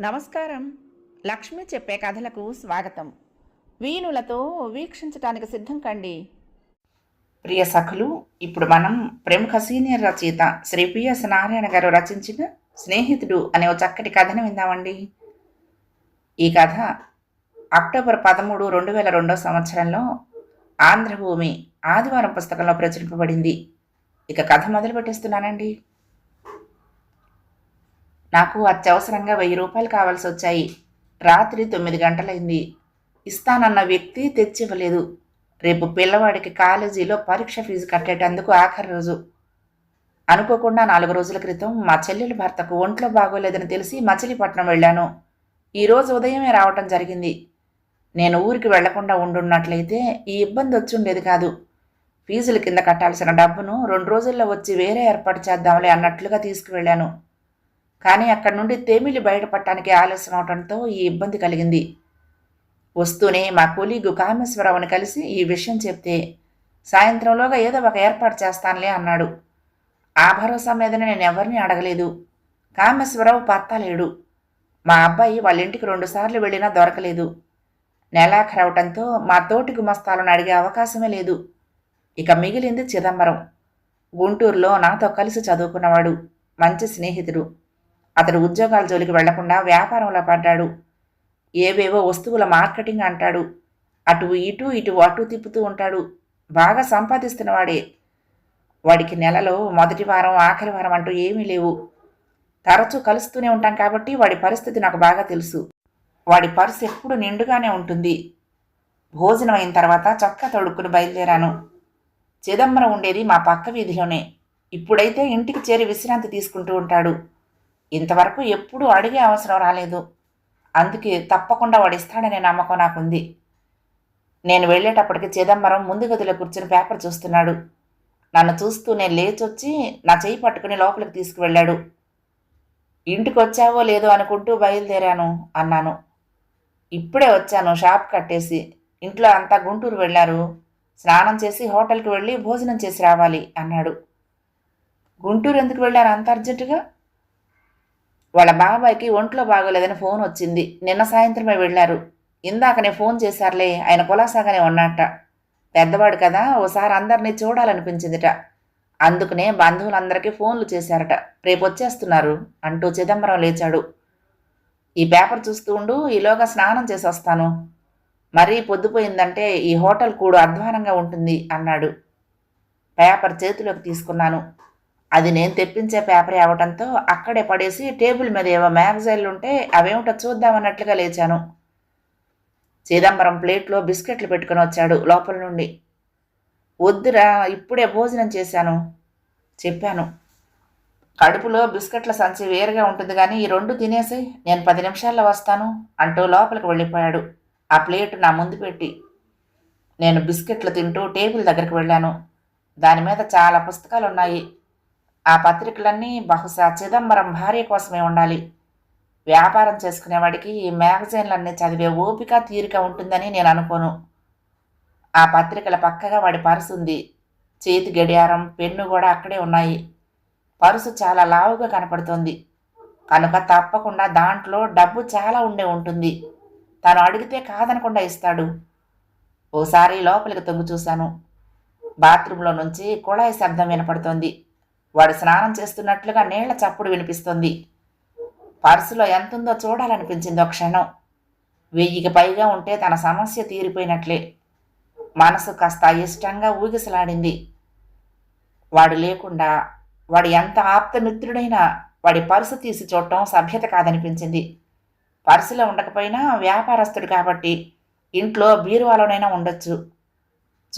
నమస్కారం. లక్ష్మి చెప్పే కథలకు స్వాగతం. వీణులతో వీక్షించటానికి సిద్ధం కండి. ప్రియ సఖులు ఇప్పుడు మనం ప్రముఖ సీనియర్ రచయిత శ్రీ పిఎస్ నారాయణ గారు రచించిన స్నేహితుడు అనే ఒక చక్కటి కథను విందామండి. ఈ కథ అక్టోబర్ పదమూడు రెండు వేల రెండో సంవత్సరంలో ఆంధ్రభూమి ఆదివారం పుస్తకంలో ప్రచురింపబడింది. ఇక కథ మొదలు పెట్టేస్తున్నానండి నాకు అత్యవసరంగా వెయ్యి రూపాయలు కావాల్సి వచ్చాయి రాత్రి తొమ్మిది గంటలైంది. ఇస్తానన్న వ్యక్తి తెచ్చివ్వలేదు. రేపు పిల్లవాడికి కాలేజీలో పరీక్ష ఫీజు కట్టేటందుకు ఆఖరి రోజు. అనుకోకుండా నాలుగు రోజుల క్రితం మా చెల్లెల భర్తకు ఒంట్లో బాగోలేదని తెలిసి మచిలీపట్నం వెళ్ళాను. ఈరోజు ఉదయమే రావటం జరిగింది. నేను ఊరికి వెళ్ళకుండా ఉండున్నట్లయితే ఈ ఇబ్బంది వచ్చుండేది కాదు. ఫీజుల కింద కట్టాల్సిన డబ్బును రెండు రోజుల్లో వచ్చి వేరే ఏర్పాటు చేద్దాంలే అన్నట్లుగా తీసుకువెళ్ళాను. కానీ అక్కడి నుండి తేమిలి బయటపడటానికి ఆలస్యం అవడంతో ఈ ఇబ్బంది కలిగింది. వస్తూనే మా కొలీగు కామేశ్వరరావుని కలిసి ఈ విషయం చెప్తే సాయంత్రంలోగా ఏదో ఒక ఏర్పాటు చేస్తానులే అన్నాడు. ఆ భరోసా మీదనే నేను ఎవరిని అడగలేదు. కామేశ్వరరావు పత్తాలేడు. మా అబ్బాయి వాళ్ళ ఇంటికి రెండుసార్లు వెళ్ళినా దొరకలేదు. నెలాఖరవటంతో మా తోటి గుమస్తాలను అడిగే అవకాశమే లేదు. ఇక మిగిలింది చిదంబరం. గుంటూరులో నాతో కలిసి చదువుకున్నవాడు. మంచి స్నేహితుడు. అతడు ఉద్యోగాల జోలికి వెళ్ళకుండా వ్యాపారంలో పడ్డాడు. ఏవేవో వస్తువుల మార్కెటింగ్ అంటాడు. అటు ఇటు ఇటు అటు తిప్పుతూ ఉంటాడు. బాగా సంపాదిస్తున్నవాడే. వాడికి నెలలో మొదటి వారం ఆఖరి వారం అంటూ ఏమీ లేవు. తరచూ కలుస్తూనే ఉంటాం కాబట్టి వాడి పరిస్థితి నాకు బాగా తెలుసు. వాడి పర్సు ఎప్పుడు నిండుగానే ఉంటుంది. భోజనం అయిన తర్వాత చొక్కా తొడుక్కుని బయలుదేరాను. చిదంబరం ఉండేది మా పక్క వీధిలోనే. ఇప్పుడైతే ఇంటికి చేరి విశ్రాంతి తీసుకుంటూ ఉంటాడు. ఇంతవరకు ఎప్పుడూ అడిగే అవసరం రాలేదు. అందుకే తప్పకుండా వాడు ఇస్తాడనే నమ్మకం నాకుంది. నేను వెళ్ళేటప్పటికి చిదంబరం ముందు గదిలో కూర్చుని పేపర్ చూస్తున్నాడు. నన్ను చూస్తూ నేను లేచొచ్చి నా చేయి పట్టుకుని లోపలికి తీసుకువెళ్ళాడు. ఇంటికి వచ్చావో లేదో అనుకుంటూ బయలుదేరాను అన్నాను. ఇప్పుడే వచ్చాను షాప్ కట్టేసి. ఇంట్లో అంతా గుంటూరు వెళ్ళారు. స్నానం చేసి హోటల్కి వెళ్ళి భోజనం చేసి రావాలి అన్నాడు. గుంటూరు ఎందుకు వెళ్ళారు అంత అర్జెంటుగా? వాళ్ళ బాబాయ్కి ఒంట్లో బాగోలేదని ఫోన్ వచ్చింది. నిన్న సాయంత్రమే వెళ్ళారు. ఇందాకనే ఫోన్ చేశారులే ఆయన కులాసాగానే ఉన్నట్ట పెద్దవాడు కదా ఓసారి అందరినీ చూడాలనిపించిందిట. అందుకనే బంధువులందరికీ ఫోన్లు చేశారట. రేపు వచ్చేస్తున్నారు అంటూ చిదంబరం లేచాడు. ఈ పేపర్ చూస్తూ ఉండు ఈలోగా స్నానం చేసి వస్తాను మరీ పొద్దుపోయిందంటే ఈ హోటల్ కూడా అధ్వానంగా ఉంటుంది అన్నాడు. పేపర్ చేతిలోకి తీసుకున్నాను. అది నేను తెప్పించే పేపర్ అవ్వటంతో అక్కడే పడేసి టేబుల్ మీద ఏవో మ్యాగజైన్లు ఉంటే అవేమిటో చూద్దామన్నట్లుగా లేచాను. చిదంబరం ప్లేట్లో బిస్కెట్లు పెట్టుకుని వచ్చాడు లోపల నుండి. వద్దురా ఇప్పుడే భోజనం చేశాను చెప్పాను. కడుపులో బిస్కెట్ల సంచి వేరుగా ఉంటుంది కానీ ఈ రెండు తినేసి నేను పది నిమిషాల్లో వస్తాను అంటూ లోపలికి వెళ్ళిపోయాడు. ఆ ప్లేట్ నా ముందు పెట్టి నేను బిస్కెట్లు తింటూ టేబుల్ దగ్గరికి వెళ్ళాను. దాని మీద చాలా పుస్తకాలు ఉన్నాయి ఆ పత్రికలన్నీ బహుశా చిదంబరం భార్య కోసమే ఉండాలి. వ్యాపారం చేసుకునేవాడికి ఈ మ్యాగజైన్లన్నీ చదివే ఓపిక తీరిక ఉంటుందని నేను అనుకోను. ఆ పత్రికల పక్కగా వాడి పర్సు ఉంది. చేతి గడియారం పెన్ను కూడా అక్కడే ఉన్నాయి. పరుసు చాలా లావుగా కనపడుతోంది. కనుక తప్పకుండా దాంట్లో డబ్బు చాలా ఉండే ఉంటుంది. తను అడిగితే కాదనకుండా ఇస్తాడు. ఓసారి లోపలికి తొంగి చూశాను. బాత్రూంలో నుంచి కుళాయి శబ్దం వినపడుతోంది. వాడు స్నానం చేస్తున్నట్లుగా నీళ్ళ చప్పుడు వినిపిస్తుంది. పర్సులో ఎంతుందో చూడాలనిపించిందో క్షణం. వెయ్యికి పైగా ఉంటే తన సమస్య తీరిపోయినట్లే. మనసు కాస్త ఇష్టంగా ఊగిసలాడింది. వాడు లేకుండా వాడు ఎంత ఆప్తమిత్రుడైనా వాడి పర్సు తీసి చూడటం సభ్యత కాదనిపించింది. పర్సులో ఉండకపోయినా వ్యాపారస్తుడు కాబట్టి ఇంట్లో బీరువాలోనైనా ఉండొచ్చు.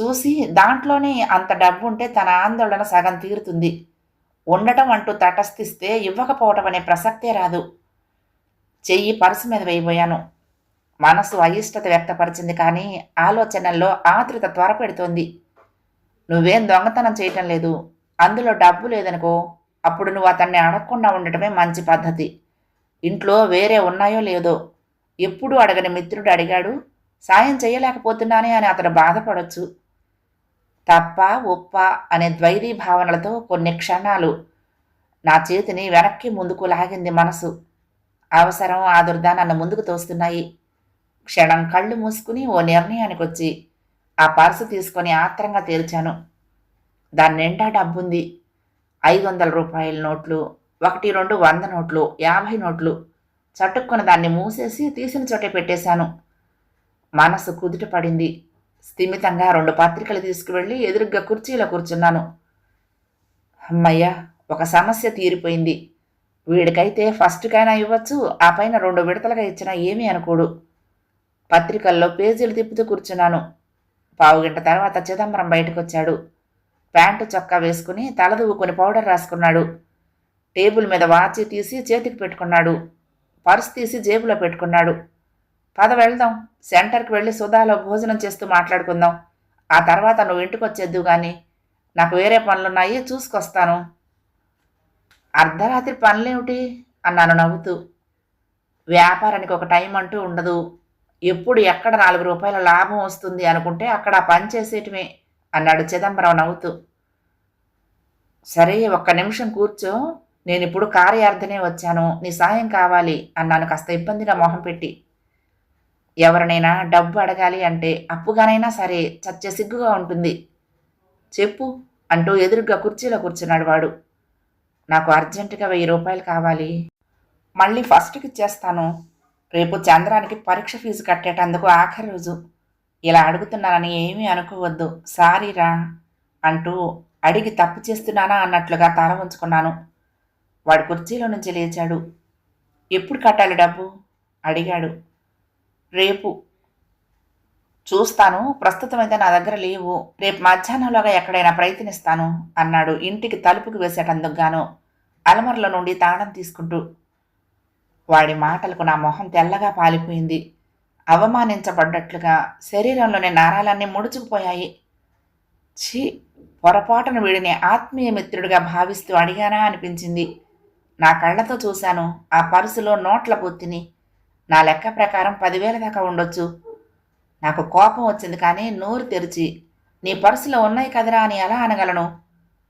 చూసి దాంట్లోనే అంత డబ్బు ఉంటే తన ఆందోళన సగం తీరుతుంది. ఉండటం అంటూ తటస్థిస్తే ఇవ్వకపోవటం అనే ప్రసక్తే రాదు. చెయ్యి పర్సు మీద వేయబోయాను. మనసు అయిష్టత వ్యక్తపరిచింది కానీ ఆలోచనల్లో ఆతృత త్వరపెడుతోంది నువ్వేం దొంగతనం చేయటం లేదు. అందులో డబ్బు లేదనుకో అప్పుడు నువ్వు అతన్ని అడగకుండా ఉండటమే మంచి పద్ధతి. ఇంట్లో వేరే ఉన్నాయో లేదో ఎప్పుడూ అడగని మిత్రుడు అడిగాడు సాయం చేయలేకపోతున్నానే అని అతను బాధపడొచ్చు. తప్ప ఉప్ప అనే ద్వైరీ భావనలతో కొన్ని క్షణాలు నా చేతిని వెనక్కి ముందుకు లాగింది మనసు. అవసరం ఆదుర్దా నన్ను ముందుకు తోస్తున్నాయి. క్షణం కళ్ళు మూసుకుని ఓ నిర్ణయానికి వచ్చి ఆ పర్సు తీసుకొని ఆత్రంగా తేల్చాను. దాని నిండా డబ్బుంది. ఐదు వందల రూపాయల నోట్లు ఒకటి రెండు వంద నోట్లు యాభై నోట్లు చటుక్కున దాన్ని మూసేసి తీసిన చోటే పెట్టేశాను. మనసు కుదుట పడింది. స్థిమితంగా రెండు పత్రికలు తీసుకువెళ్ళి ఎదురుగ్గా కుర్చీలో కూర్చున్నాను. అమ్మయ్య ఒక సమస్య తీరిపోయింది. వీడికైతే ఫస్ట్కైనా ఇవ్వచ్చు ఆ పైన రెండు విడతలుగా ఇచ్చినా ఏమీ అనుకోడు. పత్రికల్లో పేజీలు తిప్పుతూ కూర్చున్నాను. పావుగంట తర్వాత చిదంబరం బయటకు వచ్చాడు ప్యాంటు చొక్కా వేసుకుని తలదువ్వుకొని పౌడర్ రాసుకున్నాడు. టేబుల్ మీద వాచి తీసి చేతికి పెట్టుకున్నాడు. పర్స్ తీసి జేబులో పెట్టుకున్నాడు. పద వెళ్దాం. సెంటర్కి వెళ్ళి సుధాలో భోజనం చేస్తూ మాట్లాడుకుందాం. ఆ తర్వాత నువ్వు ఇంటికి వచ్చేద్దు కానీ నాకు వేరే పనులున్నాయి చూసుకొస్తాను. అర్ధరాత్రి పనులేమిటి? అన్నాను నవ్వుతూ. వ్యాపారానికి ఒక టైం అంటూ ఉండదు. ఎప్పుడు ఎక్కడ నాలుగు రూపాయల లాభం వస్తుంది అనుకుంటే అక్కడ పని చేసేయటమే అన్నాడు చిదంబరం నవ్వుతూ. సరే ఒక్క నిమిషం కూర్చో. నేను ఇప్పుడు కార్యార్థనే వచ్చాను. నీ సాయం కావాలి అన్నాను కాస్త ఇబ్బందిగా మొహం పెట్టి. ఎవరినైనా డబ్బు అడగాలి అంటే అప్పుగానైనా సరే చచ్చే సిగ్గుగా ఉంటుంది. చెప్పు అంటూ ఎదురుగా కుర్చీలో కూర్చున్నాడు వాడు. నాకు అర్జెంటుగా వెయ్యి రూపాయలు కావాలి. మళ్ళీ ఫస్ట్కి ఇచ్చేస్తాను. రేపు చంద్రానికి పరీక్ష ఫీజు కట్టేటందుకు ఆఖరి రోజు. ఇలా అడుగుతున్నానని ఏమీ అనుకోవద్దు. సారీరా అంటూ అడిగి తప్పు చేస్తున్నానా అన్నట్లుగా తల ఉంచుకున్నాను వాడు కుర్చీలో నుంచి లేచాడు. ఎప్పుడు కట్టాలి డబ్బు? అడిగాడు. రేపు చూస్తాను. ప్రస్తుతం అయితే నా దగ్గర లేవు. రేపు మధ్యాహ్నంలోగా ఎక్కడైనా ప్రయత్నిస్తాను అన్నాడు. ఇంటికి తలుపుకు వేసేటందుకు గాను అలమరలో నుండి తాళం తీసుకుంటూ వాడి మాటలకు నా మొహం తెల్లగా పాలిపోయింది. అవమానించబడ్డట్లుగా శరీరంలోని నారాలన్నీ ముడుచుకుపోయాయి. ఛీ! పొరపాటున వీడిని ఆత్మీయ మిత్రుడిగా భావిస్తూ అడిగానా అనిపించింది. నా కళ్ళతో చూశాను. ఆ పరుసులో నోట్ల పొత్తిని నా లెక్క ప్రకారం పదివేల దాకా ఉండొచ్చు. నాకు కోపం వచ్చింది కానీ నోరు తెరిచి నీ పర్సులో ఉన్నాయి కదరా అని ఎలా అనగలను?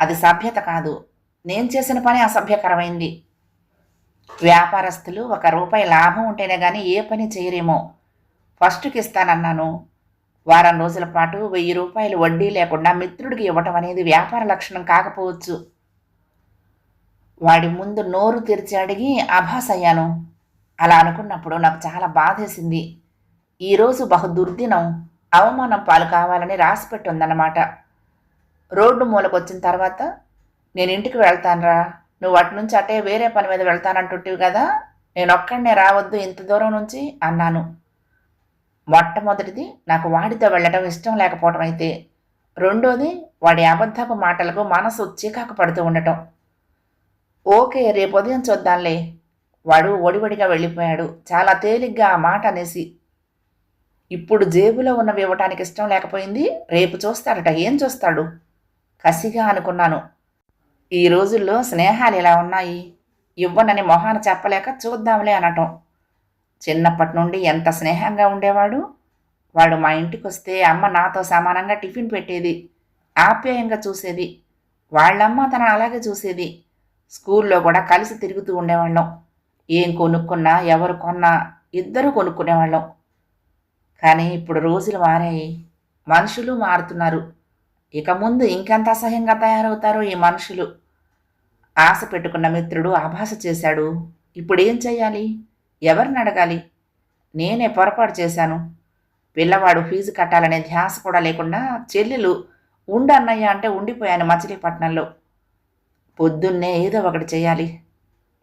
అది సభ్యత కాదు. నేను చేసిన పని అసభ్యకరమైంది. వ్యాపారస్తులు ఒక రూపాయి లాభం ఉంటేనే కానీ ఏ పని చేయరేమో. ఫస్ట్కి ఇస్తానన్నాను. వారం రోజుల పాటు వెయ్యి రూపాయలు వడ్డీ లేకుండా మిత్రుడికి ఇవ్వటం అనేది వ్యాపార లక్షణం కాకపోవచ్చు. వాడి ముందు నోరు తెరిచి అడిగి అభాస్ అయ్యాను. అలా అనుకున్నప్పుడు నాకు చాలా బాధేసింది. ఈరోజు బహు దుర్దినం అవమానం పాలు కావాలని రాసిపెట్టుందన్నమాట రోడ్డు మూలకు వచ్చిన తర్వాత నేను ఇంటికి వెళ్తానురా. నువ్వు అటు నుంచి అటే వేరే పని మీద వెళ్తానంటుంటివి కదా. నేను ఒక్కడనే రావద్దు ఇంత దూరం నుంచి అన్నాను. మొట్టమొదటిది నాకు వాడితో వెళ్ళటం ఇష్టం లేకపోవటం అయితే. రెండోది వాడి అబద్ధపు మాటలకు మనసు చీకాకు పడుతూ ఉండటం. ఓకే రేపు ఉదయం చూద్దాంలే. వాడు ఒడివడిగా వెళ్ళిపోయాడు. చాలా తేలిగ్గా ఆ మాట అనేసి. ఇప్పుడు జేబులో ఉన్నవి ఇవ్వటానికి ఇష్టం లేకపోయింది? రేపు చూస్తాడట. ఏం చూస్తాడు? కసిగా అనుకున్నాను. ఈ రోజుల్లో స్నేహాలు ఇలా ఉన్నాయి? ఇవ్వనని మొహాన చెప్పలేక చూద్దాంలే అనటం. చిన్నప్పటి నుండి ఎంత స్నేహంగా ఉండేవాడు? వాడు మా ఇంటికి వస్తే అమ్మ నాతో సమానంగా టిఫిన్ పెట్టేది. ఆప్యాయంగా చూసేది. వాళ్ళమ్మ తన అలాగే చూసేది. స్కూల్లో కూడా కలిసి తిరుగుతూ ఉండేవాళ్ళం. ఏం కొనుక్కున్నా ఎవరు కొన్నా ఇద్దరూ కొనుక్కునేవాళ్ళం కానీ ఇప్పుడు రోజులు మారాయి. మనుషులు మారుతున్నారు. ఇక ముందు ఇంకెంత అసహ్యంగా తయారవుతారో ఈ మనుషులు. ఆశ పెట్టుకున్న మిత్రుడు ఆభాస చేశాడు. ఇప్పుడు ఏం ఎవరిని అడగాలి? నేనే పొరపాటు చేశాను. పిల్లవాడు ఫీజు కట్టాలనే ధ్యాస కూడా లేకుండా చెల్లెలు ఉండన్నయ్య అంటే ఉండిపోయాను మచిలీపట్నంలో. పొద్దున్నే ఏదో ఒకటి చేయాలి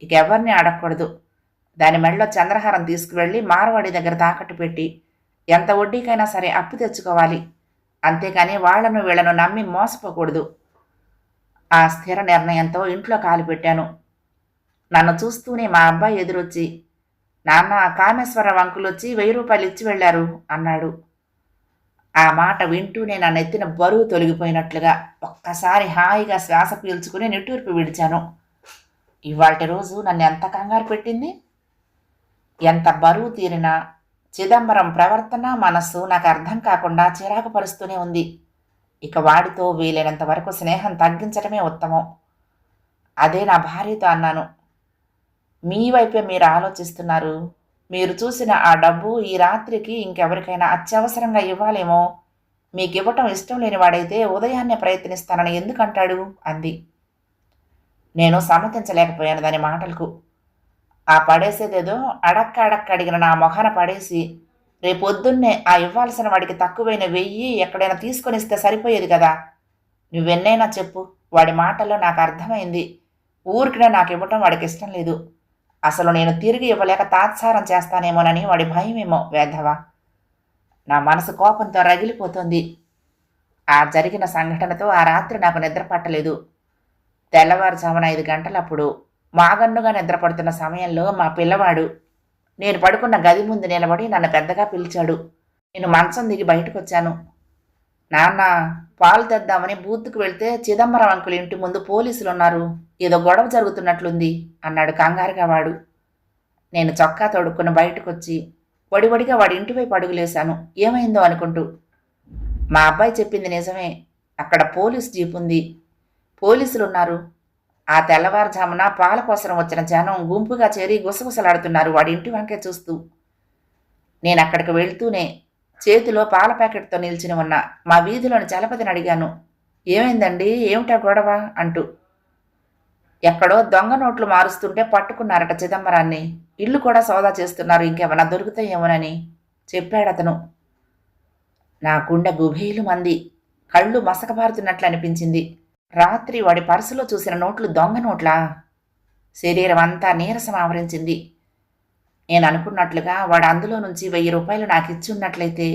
ఇక ఎవరిని అడగకూడదు దాని మెడలో చంద్రహారం తీసుకువెళ్ళి మార్వాడి దగ్గర తాకట్టు పెట్టి ఎంత వడ్డీకైనా సరే అప్పు తెచ్చుకోవాలి. అంతేకాని వాళ్ళను వీళ్ళను నమ్మి మోసపోకూడదు. ఆ స్థిర నిర్ణయంతో ఇంట్లో కాలు పెట్టాను. నన్ను చూస్తూనే మా అబ్బాయి ఎదురొచ్చి నాన్న కామేశ్వరరావు అంకులు వచ్చి వెయ్యి రూపాయలు ఇచ్చి వెళ్ళారు అన్నాడు. ఆ మాట వింటూనే నా నెత్తిన బరువు తొలగిపోయినట్లుగా ఒక్కసారి హాయిగా శ్వాస పీల్చుకుని నిట్టూర్పు విడిచాను. ఇవాళ రోజు నన్ను ఎంత కంగారు పెట్టింది? ఎంత బరువు తీరినా చిదంబరం ప్రవర్తన మనస్సు నాకు అర్థం కాకుండా చిరాకు పరుస్తూనే ఉంది. ఇక వాడితో వీలైనంత వరకు స్నేహం తగ్గించడమే ఉత్తమం. అదే నా భార్యతో అన్నాను. మీ వైపే మీరు ఆలోచిస్తున్నారు. మీరు చూసిన ఆ డబ్బు ఈ రాత్రికి ఇంకెవరికైనా అత్యవసరంగా ఇవ్వాలేమో? మీకు ఇవ్వటం ఇష్టం లేని వాడైతే ఉదయాన్నే ప్రయత్నిస్తానని ఎందుకంటాడు? అంది. నేను సమ్మతించలేకపోయాను దాని మాటలకు. ఆ పడేసేదేదో అడక్క అడక్క అడిగిన నా మొహాన పడేసి రేపొద్దున్నే ఆ ఇవ్వాల్సిన వాడికి తక్కువైన వెయ్యి ఎక్కడైనా తీసుకొని ఇస్తే సరిపోయేది కదా. నువ్వెన్నైనా చెప్పు వాడి మాటల్లో నాకు అర్థమైంది. ఊరికినే నాకు ఇవ్వటం వాడికి ఇష్టం లేదు. అసలు నేను తిరిగి ఇవ్వలేక తాత్సారం చేస్తానేమోనని వాడి భయమేమో వేధవా. నా మనసు కోపంతో రగిలిపోతుంది. ఆ జరిగిన సంఘటనతో ఆ రాత్రి నాకు నిద్ర పట్టలేదు. తెల్లవారుజామున ఐదు గంటలప్పుడు మాగన్నుగా నిద్రపడుతున్న సమయంలో మా పిల్లవాడు నేను పడుకున్న గది ముందు నిలబడి నన్ను పెద్దగా పిలిచాడు. నేను మంచం దిగి బయటకు వచ్చాను నాన్న పాలు తెద్దామని బూత్కు వెళ్తే చిదంబరం అంకుల ఇంటి ముందు పోలీసులు ఉన్నారు ఏదో గొడవ జరుగుతున్నట్లుంది అన్నాడు కంగారుగా వాడు. నేను చొక్కా తొడుక్కుని బయటకు వచ్చి వడివడిగా వాడి ఇంటి అడుగులేశాను. ఏమైందో అనుకుంటూ. మా అబ్బాయి చెప్పింది నిజమే. అక్కడ పోలీస్ జీప్ ఉంది పోలీసులు ఉన్నారు ఆ తెల్లవారుజామున పాల కోసం వచ్చిన జనం గుంపుగా చేరి గుసగుసలాడుతున్నారు. వాడి ఇంటి వంకే చూస్తూ నేను అక్కడికి వెళ్తూనే చేతిలో పాల ప్యాకెట్తో నిల్చుని ఉన్న మా వీధిలోని చలపతిని అడిగాను ఏమైందండి? ఏమిటా గొడవ? అంటూ ఎక్కడో దొంగ నోట్లు మారుస్తుంటే పట్టుకున్నారట చిదంబరాన్ని. ఇల్లు కూడా సోదా చేస్తున్నారు. ఇంకేమైనా దొరుకుతాయేమోనని చెప్పాడతను నా గుండె గుభేలు మంది కళ్ళు మసకబారుతున్నట్లు అనిపించింది. రాత్రి వాడి పర్సులో చూసిన నోట్లు దొంగ నోట్లా? శరీరం అంతా నీరసం ఆవరించింది. నేను అనుకున్నట్లుగా వాడు అందులో నుంచి వెయ్యి రూపాయలు నాకు ఇచ్చి ఉన్నట్లయితే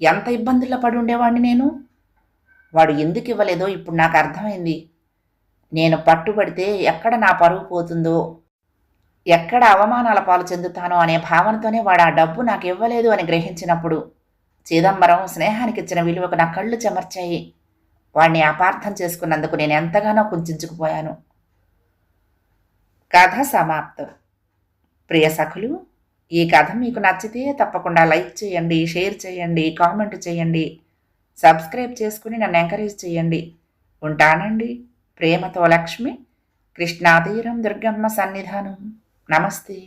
ఎంత ఇబ్బందుల్లో పడి ఉండేవాడిని నేను? వాడు ఎందుకు ఇవ్వలేదో ఇప్పుడు నాకు అర్థమైంది. నేను పట్టుబడితే ఎక్కడ నా పరువు పోతుందో? ఎక్కడ అవమానాల పాలు చెందుతానో అనే భావనతోనే వాడు ఆ డబ్బు నాకు ఇవ్వలేదు అని గ్రహించినప్పుడు చిదంబరం స్నేహానికి ఇచ్చిన విలువకు నా కళ్ళు చెమర్చాయి. వాణ్ణి అపార్థం చేసుకున్నందుకు నేను ఎంతగానో కుంచుకుపోయాను కథ సమాప్తం. ప్రియ సఖులు ఈ కథ మీకు నచ్చితే తప్పకుండా లైక్ చేయండి షేర్ చేయండి కామెంట్ చేయండి సబ్స్క్రైబ్ చేసుకుని నన్ను ఎంకరేజ్ చేయండి. ఉంటానండి. ప్రేమతో లక్ష్మి కృష్ణాతీరం దుర్గమ్మ సన్నిధానం. నమస్తే.